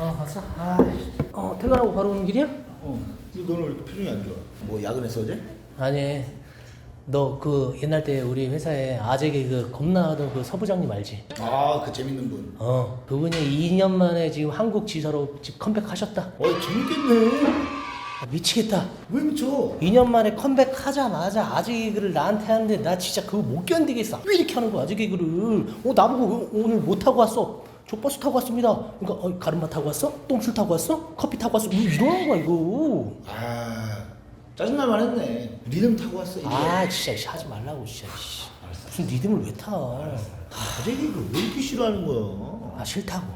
어 왔어? 아, 어 퇴근하고 바로 오는 길이야? 어. 근데 너는 왜 이렇게 표정이 안 좋아? 뭐 야근했어 어제? 아니 너 그 옛날 때 우리 회사에 아재 개그 겁나 하던 그 서부장님 알지? 아 그 재밌는 분. 어 그분이 2년 만에 지금 한국 지사로 지금 컴백하셨다 어 재밌겠네. 아, 미치겠다 왜 미쳐? 2년 만에 컴백하자마자 아재 개그를 나한테 하는데 나 진짜 그거 못 견디겠어 왜 이렇게 하는 거야 아재 개그를 어 나보고 왜 오늘 못 타고 왔어 저 버스 타고 왔습니다 그러니까 어, 가르마 타고 왔어? 똥줄 타고 왔어? 커피 타고 왔어? 왜 이러는 거야 이거 아 짜증날 만 했네. 리듬 타고 왔어 이제. 아 진짜 씨, 하지 말라고 진짜 씨. 무슨 리듬을 왜 타? 아재 개그 왜 이렇게 싫어하는 거야? 아 싫다고.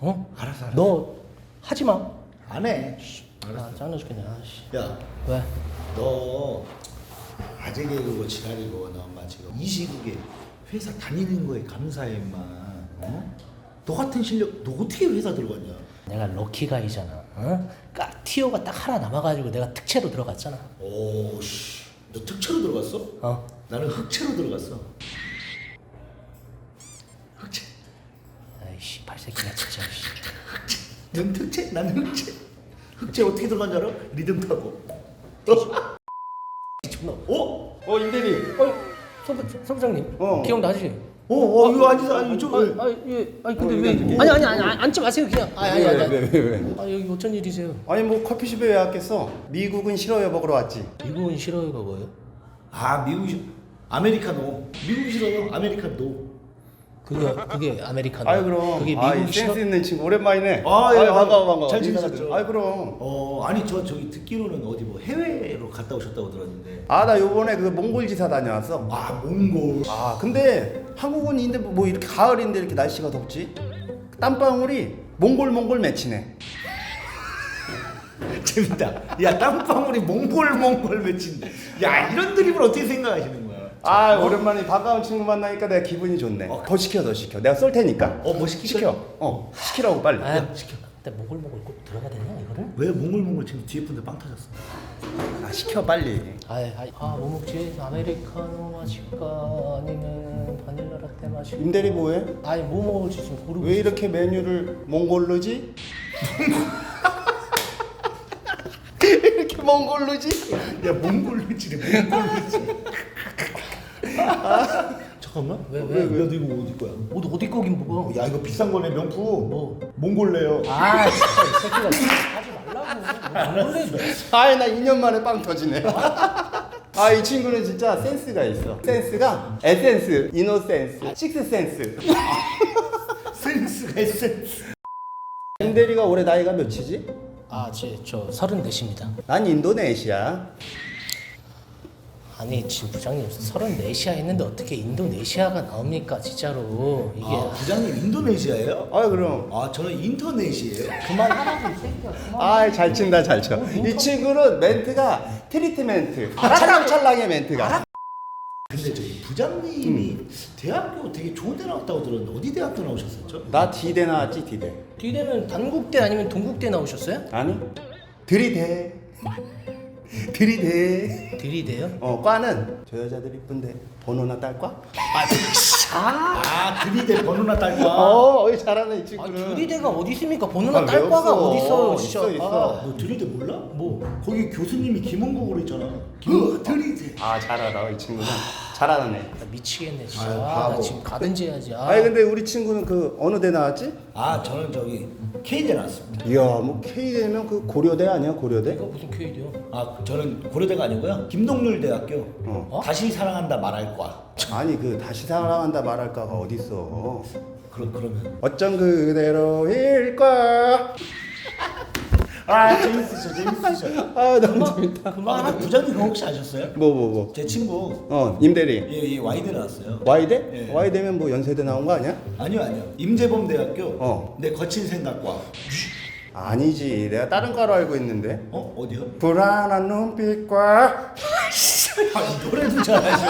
어? 알았어, 알았어. 너 하지 마. 안 해. 아 짜증나 죽겠네. 아, 씨. 야, 왜? 너 아재 개그고 지랄이고 너 엄마 지금 이 시국에 회사 다니는 거에 감사해 임마. 어? 너 같은 실력 너 어떻게 회사 들어갔냐? 내가 럭키가이잖아. 어? 까 티오가 딱 하나 남아가지고 내가 특채로 들어갔잖아. 오씨, 너 특채로 들어갔어? 어? 나는 흑채로 들어갔어. 흑채. 아이씨 발새끼가 진짜. 씨. 넌 특채, 나는 흑채. 흑채 어떻게 들어간 줄 알아? 리듬 타고. 존나. 어? 어 임대리 어, 서 부 서 부장님. 어. 기억나지? 어, 어, 이거 아니다. 아니, 이쪽. 아, 아, 예. 아니 근데 어, 왜? 아니 아니 아니 아니, 앉지 마세요 그냥. 아니 아니 아니. 왜, 왜, 왜? 아 여기 어쩐 일이세요? 아니 뭐 커피숍에 왜 왔겠어? 미국은 싫어요 먹으러 왔지 미국은 싫어요가 뭐예요? 아, 미국이 아메리카노. 미국 싫어요? 아메리카노. 그게 그게 아메리카노. 아유 그럼 그게 아, 미국. 센스 있는 친구 오랜만이네 아, 예, 아, 반가워 반가워 잘 지내셨죠? 좀- 아유 그럼 어, 아니 저 저기 듣기로는 어디 뭐 해외로 갔다 오셨다고 들었는데. 아 나 요번에 그 몽골 지사 다녀왔어 아, 몽골. 아 근데 한국은 인데 뭐 이렇게 가을인데 이렇게 날씨가 덥지 땀방울이 몽골 몽골 맺히네 재밌다. 야, 땀방울이 몽골 몽골 맺힌데. 야, 이런 드립을 어떻게 생각하시는 거야? 아 오랜만에 반가운 친구 만나니까 내가 기분이 좋네 어. 더 시켜 더 시켜 내가 쏠 테니까 어, 뭐 시키죠? 시켜 어 시키라고 빨리 아 시켜. 근데 목을 꼭 들어가야 되냐 이거를? 왜 몽골 몽골 지금 뒤에 분들 빵 터졌어? 아 시켜 빨리 아이, 아이, 아, 뭐 먹지? 아메리카노 마실까? 아니면 바닐라 라떼 마실까? 임대리 뭐해? 아니, 뭐 먹을지 지금 고르고 왜 있어. 이렇게 메뉴를 몽골로지? 이렇게 몽골로지? 야, 몽골 지래 몽골 지 잠깐만. 왜, 왜, 왜? 왜, 너 이거 어디 거야? 어디, 어디 거긴 뭐가? 야, 이거 비싼 거네 명품. 뭐? 몽골레요. 아, 진짜 이 새끼가 하지 말라고. 뭐 원래 아이 나 2년 만에 빵 터지네 아 이 친구는 진짜 센스가 있어 센스가 에센스, 이노센스, 식스센스 센스가 센스. 임대리가 올해 나이가 몇이지? 아, 제, 저 서른넷입니다. 난 인도네시아 아니, 지금 부장님 서른넷이야 했는데 어떻게 인도네시아가 나옵니까, 진짜로. 이게. 아, 부장님 인도네시아예요? 아 그럼 아, 저는 인터넷이에요. 그만하라고, 이 새끼야. 그만. 아이 잘 친다 잘 쳐 이 친구는 멘트가 트리트멘트 찰랑찰랑의 멘트가 근데 저희 부장님이 대학교 되게 좋은 데 나왔다고 들었는데 어디 대학교 나오셨었죠? 나 D대 나왔지 D대 뒤되면 단국대 아니면 동국대 나오셨어요? 아니 들이대 들이대 들이대요? 어 과는 저 여자들 이쁜데 번호나 딸과? 아, 아, 들이대 번호나 딸과. 어 어이 잘하네 이 아 친구는 들이대가 어디 있습니까? 번호나 아, 왜 딸과가 없어? 어디 있어요, 진짜. 있어, 있어. 너 들이대 몰라? 뭐? 거기 교수님이 김원국으로 있잖아. 그 들이대. 아잘 알아 이 친구는 잘하네 나 미치겠네 진짜. 아유, 아, 나 바보. 지금 가든지 해야지. 아, 아니 근데 우리 친구는 그 어느 대 나왔지? 아, 저는 저기 K대 나왔습니다. 이야 뭐 K대면 그 고려대 아니야 고려대? 이거 무슨 큐이디요? 아, 저는 고려대가 아니고요. 김동률 대학교. 어. 다시 사랑한다 말할과. 아니 그 다시 사랑한다 말할까가 어딨어 그럼 그러면. 어쩜 그대로일까 아, 재밌으셔, 재밌으셔. 아 너무 재밌다 아, 그만. 근데 부장님 그거 혹시 아셨어요? 뭐 뭐 뭐? 제 친구 어 임대리 예, 예, 와이대 나왔어요. Y대? 예. Y대면 뭐 연세대 나온 거 아니야? 아니요, 아니요. 임재범 대학교. 어. 내 거친 생각과. 아니지 내가 다른 과로 알고 있는데 어, 어디요? 불안한 눈빛과 아, 노래도 잘하셔.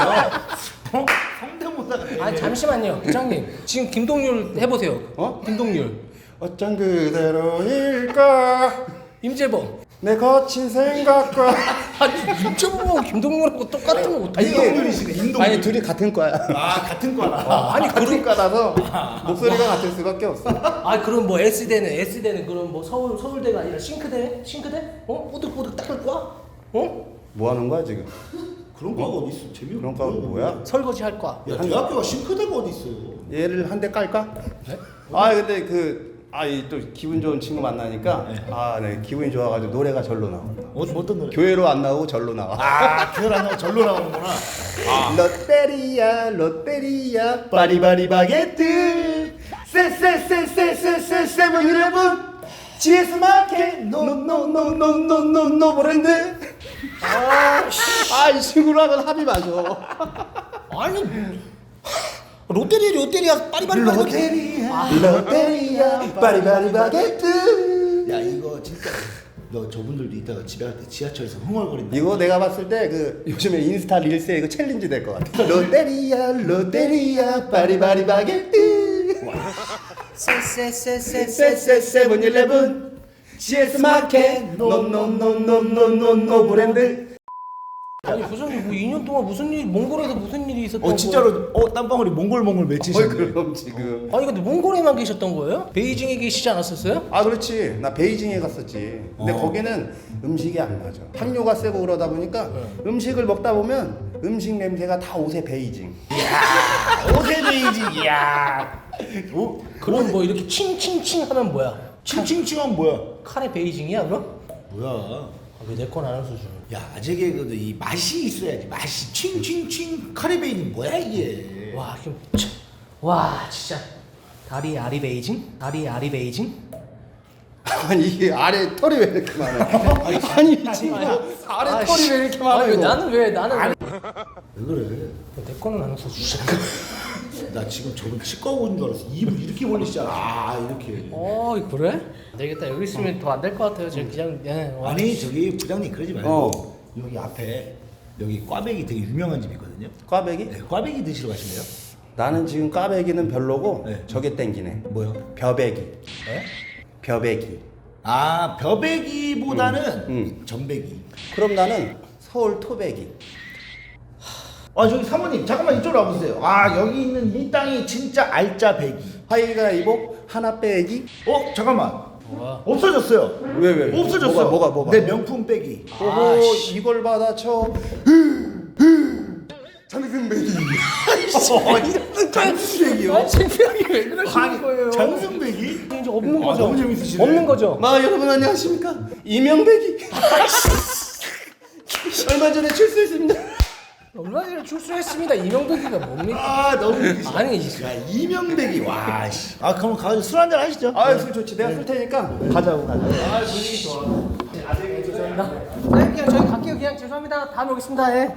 어? 성대모사가 되네. 아 잠시만요, 부장님. 지금 김동률 해보세요. 어? 김동률, 어쩜 그대로일까 임재범. 내 거친 생각과 아니 윤정무하고 김동률하고 똑같은 거 어떻게 인동률이시네 인동률 아니 둘이 같은 과야. 아 같은 과라 아니 같은 그런 과라서 목소리가 같을 수밖에 없어. 아 그럼 뭐 S대는 S대는 그럼 뭐 서울 서울대가 아니라 싱크대 싱크대 어 뽀득뽀득 닦을 거야 어 뭐 하는 거야 지금? 그런 과가 어디 있어 재미없는 그런 과가 뭐야? 설거지 할 거야 야 대학교가 싱크대가 어디 있어 얘를 한 대 깔까? 네? 아 근데 그 아이 또 기분 좋은 친구 만나니까 아 네 기분이 좋아가지고 노래가 절로 나와. 어, 어떤 노래? 교회로 안 나오고 절로 나와. 아 교회 안 나고 절로 나오는구나. 롯데리아 롯데리아 바리바리 바게트. 세세세세세세 세븐 일레븐 GS 마켓. 노노노노노노노 브랜드 아이 친구랑은 합이 맞아. 아니 롯데리아 롯데리아 빠리빠리 빠리 롯데리아 롯데리아 바리바리 바게트 야 이거 진짜 너 저분들도 이따가 집에 갈 때 지하철에서 흥얼거린다 이거 내가 봤을 때 그 요즘에 인스타 릴스에 이거 챌린지 될 것 같아 롯데리아 롯데리아 바리바리 바게트 쎄쎄쎄쎄쎄 세븐일레븐 GS 마켓 노노노노노노노 브랜드 아니 부장님 뭐 2년 동안 무슨 일 몽골에서 무슨 일이 있었던 어 진짜로 어 땀방울이 몽골몽골 맺히셨네 그럼 지금 거예요? 아니 근데 몽골에만 계셨던 거예요? 베이징에 계시지 않았었어요? 아 그렇지 나 베이징에 갔었지 근데 어. 거기는 음식이 안 맞아 향료가 세고 그러다 보니까 음식을 먹다 보면 음식 냄새가 다 옷에 베이징 오세 베이징 이야 오 그럼 뭐 이렇게 칭칭칭 하면 뭐야? 칭칭칭은 뭐야 카레 베이징이야 그럼? 뭐야 아, 왜내 건안 써주는 야 아재 개그도 이 맛이 있어야지 맛이 칭칭칭 카리베이는 뭐야 이게 와, 좀, 참. 와, 진짜. 다리 아리 베이징? 다리 아리 베이징? 아니 이게 아래 털이 왜 이렇게 많아 아니 이 친구 아래 아, 털이 씨. 왜 이렇게 많아 아니, 이거 나는 왜, 나는 왜. 왜 그래 내 거는 안 써주잖아. 나 지금 저분 치과 온줄 알았어 입을 이렇게 벌리시잖아 아 이렇게 어, 그래? 안 되겠다. 여기 있으면 더 안 될 것 같아요. 제가 그냥, 예. 와. 아니 저기 부장님 그러지 말고 어. 여기 앞에 여기 꽈배기 되게 유명한 집 있거든요 꽈배기? 네, 꽈배기 드시러 가실래요? 나는 지금 꽈배기는 별로고 네. 저게 땡기네 뭐요? 벼배기 네? 벼배기 아 벼배기보다는 음. 전배기 그럼 나는 서울 토배기 아 저기 사모님 잠깐만 이쪽으로 와보세요 아 여기 있는 이 땅이 진짜 알짜 배기 하이가 이복 하나 빼기 어 잠깐만 뭐야? 없어졌어요 왜, 왜? 없어졌어 뭐가, 뭐가, 뭐가? 내 명품 빼기 오호 이걸 받아쳐 장승배기 장승배기요? 아, 창피하게 왜 그러시는 거예요? 장승배기? 이제 없는 아, 거죠? 너무 재밌으시네. 없는 거죠? 마 여러분 안녕하십니까 이명배기 얼마 전에 출소했습니다 얼마 전에 출소했습니다. 이명덕이가 뭡니까? 아 너무 웃기시다 아니, 이- 야 이명배기 와 씨. 아 그럼 가서 술 한잔 하시죠 아술 좋지 내가 술 테니까 가자고 가자 아, 분위기 좋아. 아직 죄송합니다. 네, 그냥 저희 갈게요. 그냥 죄송합니다. 다음에 오겠습니다. 예.